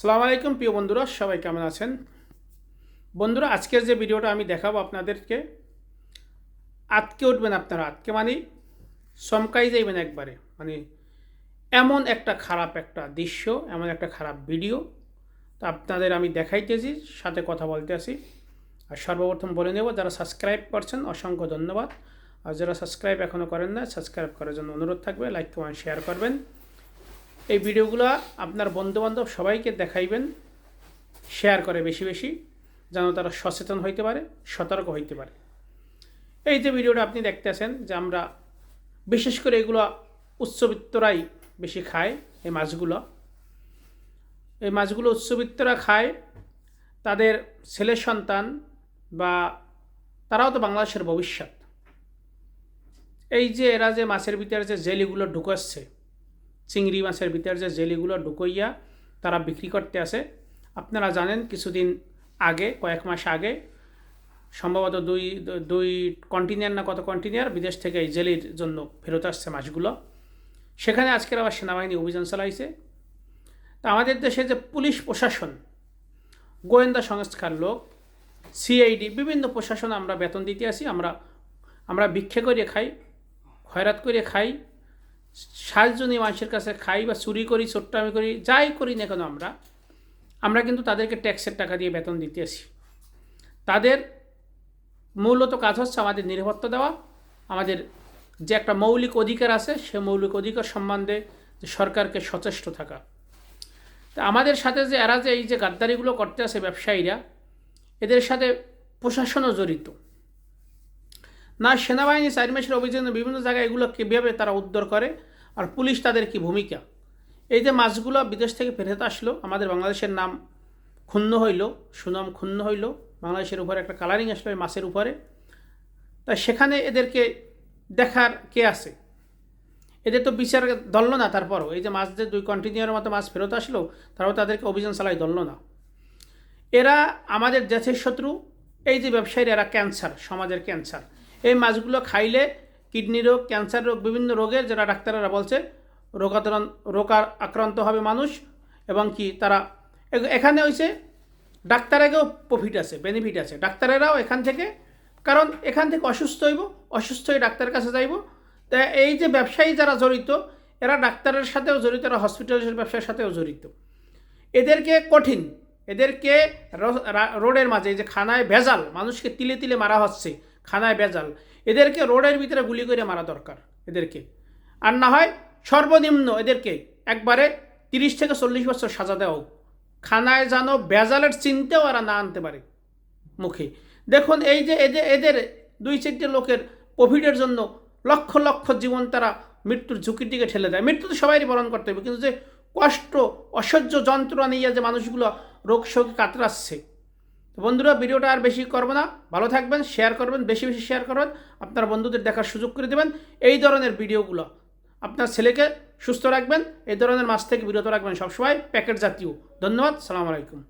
সালাম আলাইকুম, প্রিয় বন্ধুরা, সবাই কেমন আছেন? বন্ধুরা, আজকের যে ভিডিওটা আমি দেখাবো আপনাদেরকে, আতকে উঠবেন আপনারা। আতকে মানে চমকাই যাইবেন একবারে। মানে এমন একটা খারাপ একটা দৃশ্য, এমন একটা খারাপ ভিডিও তা আপনাদের আমি দেখাইতেছি, সাথে কথা বলতে আসি আর সর্বপ্রথম বলে নেব, যারা সাবস্ক্রাইব করছেন, অসংখ্য ধন্যবাদ। আর যারা সাবস্ক্রাইব এখনও করেন না, সাবস্ক্রাইব করার জন্য অনুরোধ থাকবে, লাইক কমেন্ট, শেয়ার করবেন। এই ভিডিওগুলো আপনার বন্ধুবান্ধব সবাইকে দেখাইবেন শেয়ার করে বেশি বেশি, যেন তারা সচেতন হইতে পারে, সতর্ক হইতে পারে। এই যে ভিডিওটা আপনি দেখতেছেন যে আমরা বিশেষ করে এগুলো উচ্চবিত্তরাই বেশি খায়, এই মাছগুলো। এই মাছগুলো উচ্চবিত্তরা খায়, তাদের ছেলে সন্তান বা তারাও তো বাংলাদেশের ভবিষ্যৎ। এই যে এরা যে মাছের ভিতরে যে জেলিগুলো ঢুকাচ্ছে চিংড়ি মাছের ভিতর যে জেলিগুলো ঢুকইয়া তারা বিক্রি করতে আসে। আপনারা জানেন কিছুদিন আগে, কয়েক মাস আগে, সম্ভবত দুই দুই কন্টিনিয়ার না কত কন্টিনিয়ার বিদেশ থেকে এই জেলির জন্য ফেরত আসছে মাছগুলো। সেখানে আজকের আবার সেনাবাহিনী অভিযান চালাইছে। তা আমাদের দেশে যে পুলিশ প্রশাসন, গোয়েন্দা সংস্থার লোক সিআইডি বিভিন্ন প্রশাসন আমরা বেতন দিতে আসি, আমরা আমরা ভিক্ষে করে খাই, খয়রাত করে খাই। সাতজনই মানুষের কাছে খাই বা চুরি করি চোট্টামি করি, যাই করি না কেন আমরা আমরা কিন্তু তাদেরকে ট্যাক্সের টাকা দিয়ে বেতন দিতে আসি। তাদের মূলত কাজ হচ্ছে আমাদের নিরাপত্তা দেওয়া, আমাদের যে একটা মৌলিক অধিকার আছে, সে মৌলিক অধিকার সম্বন্ধে সরকারকে সচেষ্ট থাকা। তা আমাদের সাথে যে এরা যে এই যে গাদ্দারিগুলো করতে আছে ব্যবসায়ীরা, এদের সাথে প্রশাসনও জড়িত। না, সেনাবাহিনী, চার মাসের অভিযানে, বিভিন্ন জায়গায় এগুলো কীভাবে তারা উদ্ধার করে আর পুলিশ তাদের কি ভূমিকা? এই যে মাছগুলো বিদেশ থেকে ফেরত আসলো, আমাদের বাংলাদেশের নাম ক্ষুণ্ণ হইল, সুনাম ক্ষুণ্ণ হইল, বাংলাদেশের উপরে একটা কালারিং আসলো এই মাছের উপরে। তা সেখানে এদেরকে দেখার কে আছে? এদের তো বিচার ধরল না তারপরও। এই যে মাছ যে দুই কন্টিনিউর মতো মাছ ফেরত আসলো, তারাও তাদেরকে অভিযান চালাই ধরল না। এরা আমাদের দেশের শত্রু, এই যে ব্যবসায়ীরা, এরা ক্যান্সার সমাজের ক্যান্সার মাছগুলো খাইলে কিডনি রোগ, ক্যান্সার রোগ, বিভিন্ন রোগের যারা ডাক্তাররা বলছে, রোগাতরণ, রোগার আক্রান্ত হবে মানুষ এবং কি তারা এখানে হয়েছে ডাক্তারেরও প্রফিট আছে বেনিফিট আছে। ডাক্তারেরাও এখান থেকে, কারণ এখান থেকে অসুস্থ হইব, অসুস্থ হয়ে ডাক্তারের কাছে যাইব। তা এই যে ব্যবসায়ী যারা জড়িত, এরা ডাক্তারের সাথেও জড়িত, এরা হসপিটালের ব্যবসার সাথেও জড়িত। এদেরকে কঠিন, এদেরকে রোডের মাঝে যে খানায় ভেজাল, মানুষকে তিলে তিলে মারা হচ্ছে। খানায় বেজাল। এদেরকে রোডের ভিতরে গুলি করে মারা দরকার, এদেরকে। আর না হয় সর্বনিম্ন এদেরকে একবারে তিরিশ থেকে চল্লিশ বছর সাজা দেওয়া হোক। খানায় যেন ভেজালের চিনতেও এরা না আনতে পারে মুখে। দেখুন, এই যে এদের এদের দুই চারটে লোকের কোভিডের জন্য লক্ষ লক্ষ জীবন তারা মৃত্যুর ঝুঁকির দিকে ঠেলে দেয়। মৃত্যু তো সবাই বরণ করতে হবে, কিন্তু যে কষ্ট, অসহ্য যন্ত্রণা নিয়ে যে মানুষগুলো রোগ শোকে কাতরাচ্ছে বন্ধুরা, ভিডিওটা আর বেশি করব না। ভালো থাকবেন শেয়ার করবেন, বেশি বেশি শেয়ার করবেন। আপনার বন্ধুদের দেখার সুযোগ করে দেবেন এই ধরনের ভিডিওগুলো। আপনার ছেলেকে সুস্থ রাখবেন, এই ধরনের মাছ থেকে বিরত রাখবেন সবসময়, প্যাকেট জাতীয়। ধন্যবাদ, সালাম আলাইকুম।